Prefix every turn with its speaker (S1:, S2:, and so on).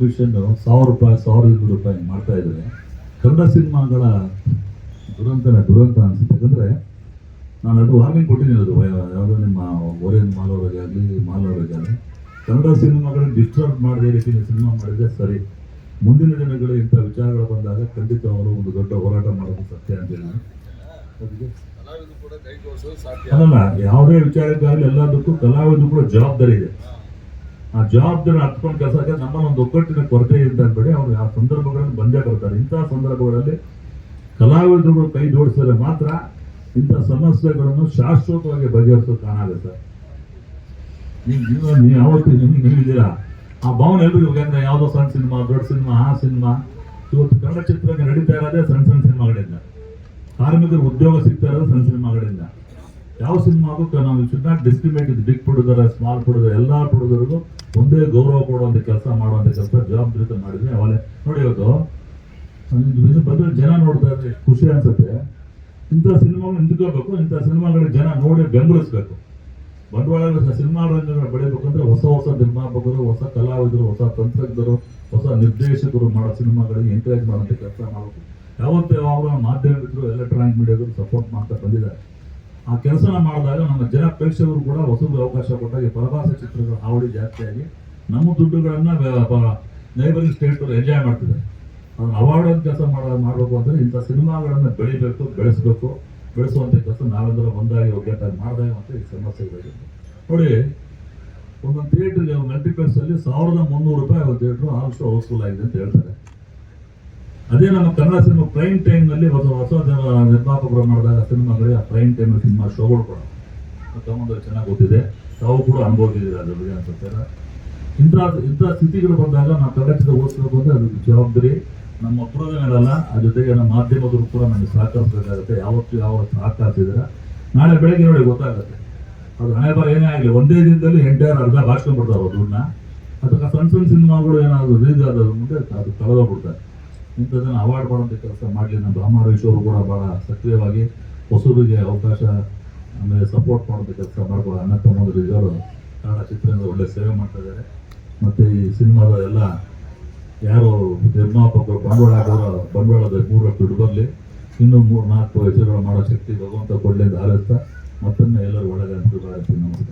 S1: Exhibition ಸಾವಿರ ರೂಪಾಯಿ ಸಾವಿರ ಇನ್ನೂರು ರೂಪಾಯಿ ಮಾಡ್ತಾ ಇದ್ದಾರೆ. ಕನ್ನಡ ಸಿನಿಮಾಗಳ ದುರಂತನ ದುರಂತ ಅನಿಸುತ್ತೆ. ಯಾಕಂದ್ರೆ ನಾನು ಅದು ವಾರ್ನಿಂಗ್ ಕೊಟ್ಟಿದ್ದೀನಿ ಅದು ಯಾವುದೋ ನಿಮ್ಮ ಓರಿಯನ್ ಮಾಲ್ ಆಗಲಿ ಮಾಲ್ ಆಗಲಿ. ಕನ್ನಡ ಸಿನಿಮಾಗಳನ್ನ ಡಿಸ್ಟರ್ಬ್ ಮಾಡದೇ ರೀತಿ ಸಿನಿಮಾ ಮಾಡಿದ್ರೆ ಸರಿ. ಮುಂದಿನ ದಿನಗಳು ಇಂಥ ವಿಚಾರಗಳು ಬಂದಾಗ ಖಂಡಿತ ಅವರು ಒಂದು ದೊಡ್ಡ ಹೋರಾಟ ಮಾಡೋದು ಸತ್ಯ ಅಂತ
S2: ಅಲ್ಲ
S1: ಅಲ್ಲಲ್ಲ ಯಾವುದೇ ವಿಚಾರಕ್ಕಾಗಲಿ ಎಲ್ಲದಕ್ಕೂ ಕಲಾವಿದ್ರು ಕೂಡ ಜವಾಬ್ದಾರಿ ಇದೆ. ಆ ಜವಾಬ್ದಾರಿ ಹತ್ಕೊಂಡು ಕೆಲಸಕ್ಕೆ ನಮ್ಮಲ್ಲಿ ಒಂದು ಒಗ್ಗಟ್ಟಿನ ಕೊರತೆ ಇಂತ ಅನ್ಬೇಡಿ ಅವ್ರು ಆ ಸಂದರ್ಭಗಳಲ್ಲಿ ಬಂದೇ ಬರ್ತಾರೆ. ಇಂತಹ ಸಂದರ್ಭಗಳಲ್ಲಿ ಕಲಾವಿದರುಗಳು ಕೈ ಜೋಡಿಸಿದ್ರೆ ಮಾತ್ರ ಇಂಥ ಸಮಸ್ಯೆಗಳನ್ನು ಶಾಶ್ವತವಾಗಿ ಬಗೆಹರಿಸೋಕೆ ಕಾಣಾಗುತ್ತೆ ನೀವು ಯಾವತ್ತು ನಿಮ್ಗೆ ನೀವಿದ್ದೀರಾ? ಆ ಭಾವನೆ ಎಲ್ರಿಗೂ ಯಾಕಂದ್ರೆ ಯಾವುದೋ ಸಣ್ಣ ಸಿನಿಮಾ, ದೊಡ್ಡ ಸಿನಿಮಾ, ಆ ಸಿನಿಮಾ. ಇವತ್ತು ಕನ್ನಡ ಚಿತ್ರಕ್ಕೆ ನಡೀತಾ ಇರೋದೇ ಸಣ್ಣ ಸಣ್ಣ ಸಿನಿಮಾಗಳಿಂದ. ಕಾರ್ಮಿಕರು ಉದ್ಯೋಗ ಸಿಗ್ತಾ ಇರೋದು ಸಣ್ಣ ಸಿನಿಮಾಗಳಿಂದ. ಯಾವ ಸಿನಿಮಾಗೂ ನಾವು not discriminate big producer small producer ಎಲ್ಲ ಪ್ರೊಡ್ಯೂಸರ್ಗೂ ಒಂದೇ ಗೌರವ ಕೊಡುವಂಥ ಕೆಲಸ ಮಾಡುವಂಥ ಕೆಲಸ ಜವಾಬ್ದಾರಿತ ಮಾಡಿದ್ರೆ ಅವಲೇ. ನೋಡಿ ಇವತ್ತು ಬಂದ್ರೆ ಜನ ನೋಡ್ತಾ ಇದ್ರೆ ಎಷ್ಟು ಖುಷಿ ಅನ್ಸುತ್ತೆ. ಇಂಥ ಸಿನಿಮಾಗಳು ನಿಂತ್ಕೋಬೇಕು ಇಂಥ ಸಿನಿಮಾಗಳಿಗೆ ಜನ ನೋಡಿ ಬೆಂಬಲಿಸ್ಬೇಕು. ಬಂಡವಾಳ ಸಿನಿಮಾ ರಂಗಗಳು ಬೆಳಿಬೇಕಂದ್ರೆ ಹೊಸ ಹೊಸ ನಿರ್ಮಾಪಕರು, ಹೊಸ ಕಲಾವಿದರು, ಹೊಸ ತಂತ್ರಜ್ಞರು, ಹೊಸ ನಿರ್ದೇಶಕರು ಮಾಡೋ ಸಿನಿಮಾಗಳಿಗೆ ಎಂಕರೇಜ್ ಮಾಡೋಂಥ ಕೆಲಸ ಮಾಡಬೇಕು. ಯಾವತ್ತೂ ಯಾವಾಗ ಎಲ್ಲ ಎಲೆಕ್ಟ್ರಾನಿಕ್ ಮೀಡಿಯಾಗಳು ಸಪೋರ್ಟ್ ಮಾಡ್ತಾ ಬಂದಿದ್ದಾರೆ. ಆ ಕೆಲಸನ ಮಾಡಿದಾಗ ನಮ್ಮ ಜನ ಪ್ರೇಕ್ಷಕರು ಕೂಡ ಹೊಸದು ಅವಕಾಶ ಕೊಟ್ಟಾಗ ಪರಭಾಷೆ ಚಿತ್ರಗಳ ಹಾವಳಿ ಜಾಸ್ತಿಯಾಗಿ ನಮ್ಮ ದುಡ್ಡುಗಳನ್ನ ನೈಬರಿಂಗ್ ಸ್ಟೇಟ್ಗಳು ಎಂಜಾಯ್ ಮಾಡ್ತಿದ್ದಾರೆ. ಅದನ್ನ ಅವಾರ್ಡ್ ಕೆಲಸ ಮಾಡ, ಮಾಡಬೇಕು ಅಂದರೆ ಇಂಥ ಸಿನಿಮಾಗಳನ್ನ ಬೆಳಿಬೇಕು, ಬೆಳೆಸಬೇಕು. ಬೆಳೆಸುವಂಥ ಕೆಲಸ ನಾವೆಲ್ಲರೂ ಒಂದಾಗಿ ಒಗ್ಗಟ್ಟಾಗಿ ಮಾಡಿದಾಗ ಮತ್ತೆ ಈ ಸಮಸ್ಯೆ ಇರಬೇಕು ನೋಡಿ, ಒಂದೊಂದು ಥಿಯೇಟ್ರಿಗೆ ಮಲ್ಟಿಪ್ಲೆಕ್ಸ್ ಅಲ್ಲಿ ಸಾವಿರದ ಮುನ್ನೂರು ರೂಪಾಯಿ ಒಂದು ಥಿಯೇಟ್ರು ಆಲ್ಸೋ ಹೌಸ್ಫುಲ್ ಆಗಿದೆ ಅಂತ ಹೇಳ್ತಾರೆ. ಅದೇ ನಮ್ಮ ಕನ್ನಡ ಸಿನಿಮಾ ಪ್ರೈಮ್ ಟೈಮ್ನಲ್ಲಿ ಹೊಸ ಹೊಸ ನಿರ್ಮಾಪಕರು ಮಾಡಿದಾಗ ಸಿನಿಮಾಗಳಿಗೆ ಆ ಪ್ರೈಮ್ ಟೈಮ್ ಸಿನಿಮಾ ಶೋಗಳು ಕೂಡ. ತಗೊಂಡು ಚೆನ್ನಾಗಿ ಗೊತ್ತಿದೆ. ತಾವು ಕೂಡ ಅನುಭವಿಸಿದ್ದೀರ ಅದ್ರ ಬಗ್ಗೆ ಅನ್ಸುತ್ತೆ. ಇಂಥ ಇಂಥ ಸ್ಥಿತಿಗಳು ಬಂದಾಗ ನಾವು ಕನ್ನಡ ಓದಿಸಬೇಕು ಓದಿಸ್ಬೇಕು ಅದಕ್ಕೆ ಅದು ಜವಾಬ್ದಾರಿ. ನಮ್ಮ ಒಬ್ಬರದ ಮೇಲಲ್ಲ ಅದ್ರ ಜೊತೆಗೆ ನಮ್ಮ ಮಾಧ್ಯಮದವರು ಕೂಡ ನಮಗೆ ಸಹಕರಿಸಬೇಕಾಗುತ್ತೆ. ಯಾವತ್ತು ಯಾವ ಸಹಕರಿಸಿದ್ರೆ. ನಾಳೆ ಬೆಳಗ್ಗೆ ನೋಡಿ ಗೊತ್ತಾಗುತ್ತೆ. ಅದು ಹಣೆ ಬರ ಏನೇ ಆಗಲಿ, ಒಂದೇ ದಿನದಲ್ಲಿ ಎಂಟೈರ್ ಅರ್ಧ ಭಾಷೆಬಿಡ್ತಾರೆ ದುಡ್ಡನ್ನ. ಅಥವಾ ಸಣ್ಣ ಸಣ್ಣ ಸಿನಿಮಾಗಳು ಏನಾದರೂ ರಿಲೀಸ್ ಆದ ಮುಂದೆ ಅದು ಕಳೆದೋಗ್ಬಿಡ್ತಾರೆ ಇಂಥದ್ದನ್ನು ಅವಾರ್ಡ್ ಮಾಡುವಂಥ ಕೆಲಸ ಮಾಡಲಿ. ನಮ್ಮ ಬ್ರಾಹ್ಮಣ ವಿಶ್ವರು ಕೂಡ ಭಾಳ ಸಕ್ರಿಯವಾಗಿ ಹೊಸೂರಿಗೆ ಅವಕಾಶ, ಆಮೇಲೆ ಸಪೋರ್ಟ್ ಮಾಡುವಂಥ ಕೆಲಸ ಮಾಡ್ಕೊಳ್ಳೋ ಅಣ್ಣ ತಮ್ಮಂದಿರಿಗೆ ಇವರು ಕನ್ನಡ ಒಳ್ಳೆ ಸೇವೆ ಮಾಡ್ತಾ ಇದ್ದಾರೆ. ಮತ್ತು ಈ ಸಿನಿಮಾದ ಎಲ್ಲ ಯಾರು ನಿರ್ಮಾಪಕರು, ಬಂಡವಾಳ ಹಾಕೋರು ಬಂಡವಾಳದ ಮೂರಷ್ಟು ಬರಲಿ ಇನ್ನೂ ಮೂರು ನಾಲ್ಕು ಹೆಸರುಗಳು ಮಾಡೋ ಶಕ್ತಿ ಭಗವಂತ ಕೊಡಲಿ ಅಂತ ಹಾರೈಸ್ತಾ ಮತ್ತೊಮ್ಮೆ ಎಲ್ಲರೂ ಭಾವಿಸ್ತೀನಿ ನಮಸ್ಕಾರ.